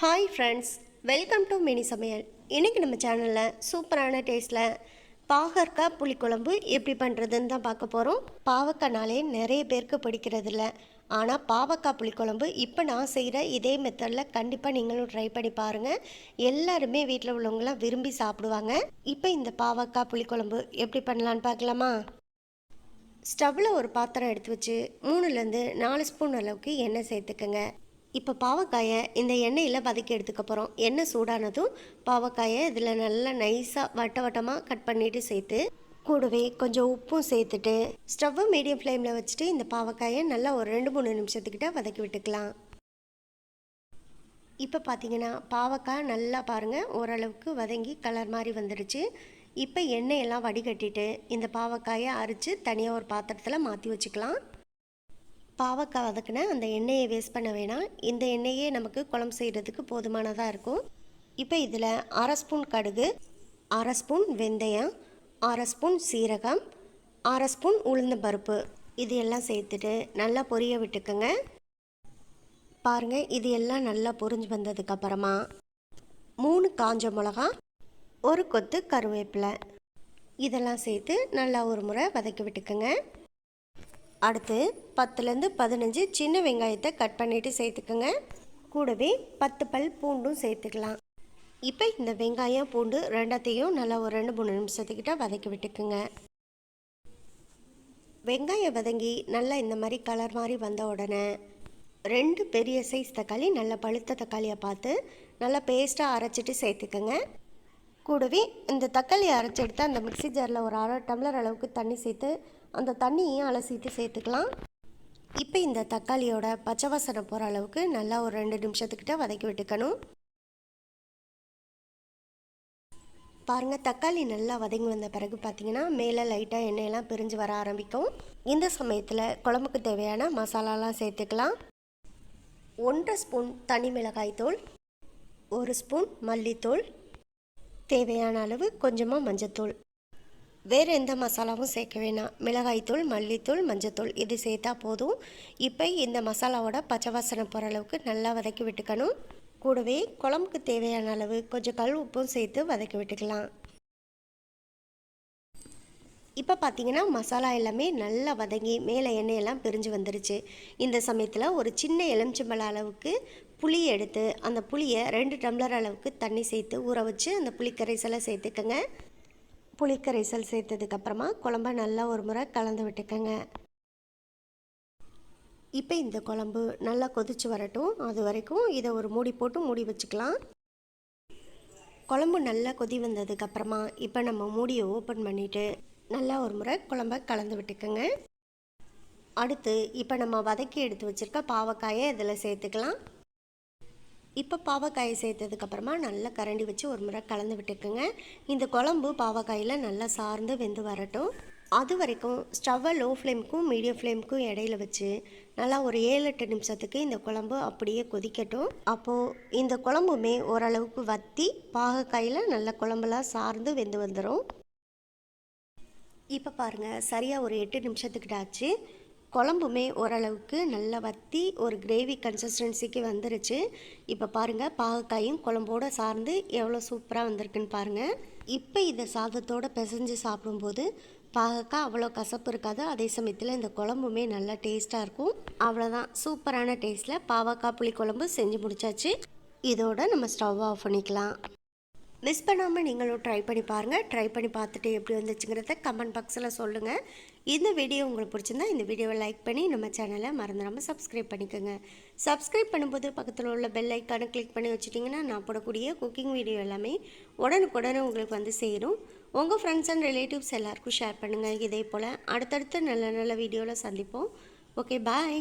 Hi friends welcome to mini சமையல் இன்றைக்கி நம்ம சேனலில் சூப்பரான டேஸ்ட்டில் பாகற்காய் புளிக்குழம்பு எப்படி பண்ணுறதுன்னு தான் பார்க்க போகிறோம் பாவக்காய்னாலே நிறைய பேருக்கு பிடிக்கிறதில்ல ஆனால் பாவக்காய் புளிக்குழம்பு இப்போ நான் செய்கிற இதே மெத்தடில் கண்டிப்பாக நீங்களும் ட்ரை பண்ணி பாருங்கள் எல்லாருமே வீட்டில் உள்ளவங்களாம் விரும்பி சாப்பிடுவாங்க. இப்போ இந்த பாவக்காய் புளிக்குழம்பு எப்படி பண்ணலான்னு பார்க்கலாமா? ஸ்டவ்வில் ஒரு பாத்திரம் எடுத்து வச்சு மூணுலேருந்து நாலு ஸ்பூன் அளவுக்கு எண்ணெய் சேர்த்துக்கங்க. இப்போ பாவக்காயை இந்த எண்ணெயில் வதக்கி எடுத்துக்க போகிறோம் எண்ணெய் சூடானதும் பாவக்காயை இதில் நல்லா நைஸாக வட்ட வட்டமாக கட் பண்ணிவிட்டு சேர்த்து கூடவே கொஞ்சம் உப்பும் சேர்த்துட்டு ஸ்டவ்வை மீடியம் ஃப்ளேமில் வச்சுட்டு இந்த பாவக்காயை நல்லா ஒரு ரெண்டு மூணு நிமிஷத்துக்கிட்ட வதக்கி விட்டுக்கலாம். இப்போ பார்த்தீங்கன்னா பாவக்காய் நல்லா பாருங்கள் ஓரளவுக்கு வதங்கி கலர் மாதிரி வந்துடுச்சு இப்போ எண்ணெயெல்லாம் வடிகட்டிட்டு இந்த பாவக்காயை அரைச்சி தனியாக ஒரு பாத்திரத்தில் மாற்றி வச்சுக்கலாம். பாவக்காய் வதக்கின அந்த எண்ணெயை வேஸ்ட் பண்ண வேணாம். இந்த எண்ணெயே நமக்கு குழம்பு செய்கிறதுக்கு போதுமானதாக இருக்கும். இப்போ இதில் அரை ஸ்பூன் கடுகு அரை ஸ்பூன் வெந்தயம் அரை ஸ்பூன் சீரகம் அரை ஸ்பூன் உளுந்த பருப்பு. இது எல்லாம் சேர்த்துட்டு நல்லா பொரிய விட்டுக்குங்க. பாருங்கள் இது எல்லாம் நல்லா பொரிஞ்சு வந்ததுக்கப்புறமா மூணு காஞ்ச மிளகா ஒரு கொத்து கருவேப்பிலை. இதெல்லாம் சேர்த்து நல்லா ஒரு முறை வதக்கி விட்டுக்குங்க. அடுத்து பத்துலேருந்து பதினஞ்சு சின்ன வெங்காயத்தை கட் பண்ணிவிட்டு சேர்த்துக்குங்க. கூடவே பத்து பல் பூண்டும் சேர்த்துக்கலாம். இப்போ இந்த வெங்காயம் பூண்டு ரெண்டத்தையும் நல்லா ஒரு ரெண்டு மூணு நிமிஷத்துக்கிட்ட வதக்கி விட்டுக்குங்க. வெங்காயம் வதங்கி நல்லா இந்த மாதிரி கலர் மாதிரி வந்த உடனே ரெண்டு பெரிய சைஸ் தக்காளி நல்லா பழுத்த தக்காளியை பார்த்து நல்லா பேஸ்ட்டாக அரைச்சிட்டு சேர்த்துக்கோங்க. கூடவே இந்த தக்காளியை அரைச்சி எடுத்து அந்த மிக்சி ஜாரில் ஒரு அரை டம்ளர் அளவுக்கு தண்ணி சேர்த்து அந்த தண்ணியையும் அலசிட்டு சேர்த்துக்கலாம். இப்போ இந்த தக்காளியோட பச்சை வாசனை போகிற அளவுக்கு நல்லா ஒரு ரெண்டு நிமிஷத்துக்கிட்ட வதக்கி விட்டுக்கணும். பாருங்கள் தக்காளி நல்லா வதங்கி வந்த பிறகு பார்த்தீங்கன்னா மேலே லைட்டாக எண்ணெயெல்லாம் பிரிஞ்சு வர ஆரம்பிக்கும். இந்த சமயத்தில் குழம்புக்கு தேவையான மசாலாலாம் சேர்த்துக்கலாம். ஒன்றரை ஸ்பூன் தனி மிளகாய் தூள் ஒரு ஸ்பூன் மல்லித்தூள் தேவையான அளவு கொஞ்சமாக மஞ்சத்தூள். வேறு எந்த மசாலாவும் சேர்க்க வேணாம். மிளகாய்த்தூள் மல்லித்தூள் மஞ்சத்தூள் இது சேர்த்தா போதும். இப்போ இந்த மசாலாவோட பச்சை வாசனை போகிற அளவுக்கு நல்லா வதக்கி விட்டுக்கணும். கூடவே குழம்புக்கு தேவையான அளவு கொஞ்சம் கல் உப்பும் சேர்த்து வதக்கி விட்டுக்கலாம். இப்போ பார்த்தீங்கன்னா மசாலா எல்லாமே நல்லா வதங்கி மேலே எண்ணெயெல்லாம் பிரிஞ்சு வந்துருச்சு. இந்த சமயத்தில் ஒரு சின்ன எலுமிச்சம்பழ அளவுக்கு புளி எடுத்து அந்த புளியை ரெண்டு டம்ளர் அளவுக்கு தண்ணி சேர்த்து ஊற வச்சு அந்த புளிக்கரைசலை சேர்த்துக்கங்க. புளிக்கரைசல் சேர்த்ததுக்கப்புறமா குழம்ப நல்லா ஒரு முறை கலந்து விட்டுக்கோங்க. இப்போ இந்த குழம்பு நல்லா கொதிச்சு வரட்டும். அது வரைக்கும் இதை ஒரு மூடி போட்டு மூடி வச்சுக்கலாம். குழம்பு நல்லா கொதி வந்ததுக்கப்புறமா இப்போ நம்ம மூடியை ஓப்பன் பண்ணிவிட்டு நல்லா ஒரு முறை குழம்ப கலந்து விட்டுக்கோங்க. அடுத்து இப்போ நம்ம வதக்கி எடுத்து வச்சுருக்க பாவக்காயை இதில் சேர்த்துக்கலாம். இப்போ பாவக்காயை சேர்த்ததுக்கப்புறமா நல்லா கரண்டி வச்சு ஒரு முறை கலந்து விட்டுக்குங்க. இந்த குழம்பு பாவக்காயில் நல்லா சார்ந்து வெந்து வரட்டும். அது வரைக்கும் ஸ்டவ்வை லோ ஃப்ளேமுக்கும் மீடியம் ஃப்ளேமுக்கும் இடையில வச்சு நல்லா ஒரு ஏழு எட்டு நிமிஷத்துக்கு இந்த குழம்பு அப்படியே கொதிக்கட்டும். அப்போது இந்த குழம்புமே ஓரளவுக்கு வத்தி பாகக்காயில் நல்ல குழம்புலாம் சார்ந்து வெந்து வந்துடும் இப்போ பாருங்கள் சரியாக ஒரு எட்டு நிமிஷத்துக்கிட்ட ஆச்சு குழம்புமே ஓரளவுக்கு நல்லா வற்றி ஒரு கிரேவி கன்சிஸ்டன்சிக்கு வந்துருச்சு. இப்போ பாருங்கள் பாகக்காயும் குழம்போடு சார்ந்து எவ்வளோ சூப்பராக வந்திருக்குன்னு பாருங்கள் இப்போ இதை சாதத்தோடு பிசைஞ்சு சாப்பிடும்போது பாகக்காய் அவ்வளோ கசப்பு இருக்காது. அதே சமயத்தில் இந்த குழம்புமே நல்லா டேஸ்ட்டாக இருக்கும். அவ்வளோதான் சூப்பரான டேஸ்ட்டில் பாவக்காய் புளி குழம்பு செஞ்சு முடிச்சாச்சு. இதோட நம்ம ஸ்டவ் ஆஃப் பண்ணிக்கலாம். மிஸ் பண்ணாமல் நீங்களும் ட்ரை பண்ணி பாருங்கள் ட்ரை பண்ணி பார்த்துட்டு எப்படி வந்துச்சுங்கிறத கமெண்ட் பாக்ஸில் சொல்லுங்கள் இந்த வீடியோ உங்களுக்கு பிடிச்சிருந்தா இந்த வீடியோவை லைக் பண்ணி நம்ம சேனலை மறந்துடாமல் சப்ஸ்கிரைப் பண்ணிக்கோங்க. சப்ஸ்கிரைப் பண்ணும்போது பக்கத்தில் உள்ள பெல் ஐக்கானை கிளிக் பண்ணி வச்சுட்டிங்கன்னா நான் போடக்கூடிய குக்கிங் வீடியோ எல்லாமே உடனுக்குடனே உங்களுக்கு வந்து சேரும். உங்கள் ஃப்ரெண்ட்ஸ் அண்ட் ரிலேட்டிவ்ஸ் எல்லாருக்கும் ஷேர் பண்ணுங்கள் இதே போல் அடுத்தடுத்து நல்ல நல்ல வீடியோவில் சந்திப்போம். Okay bye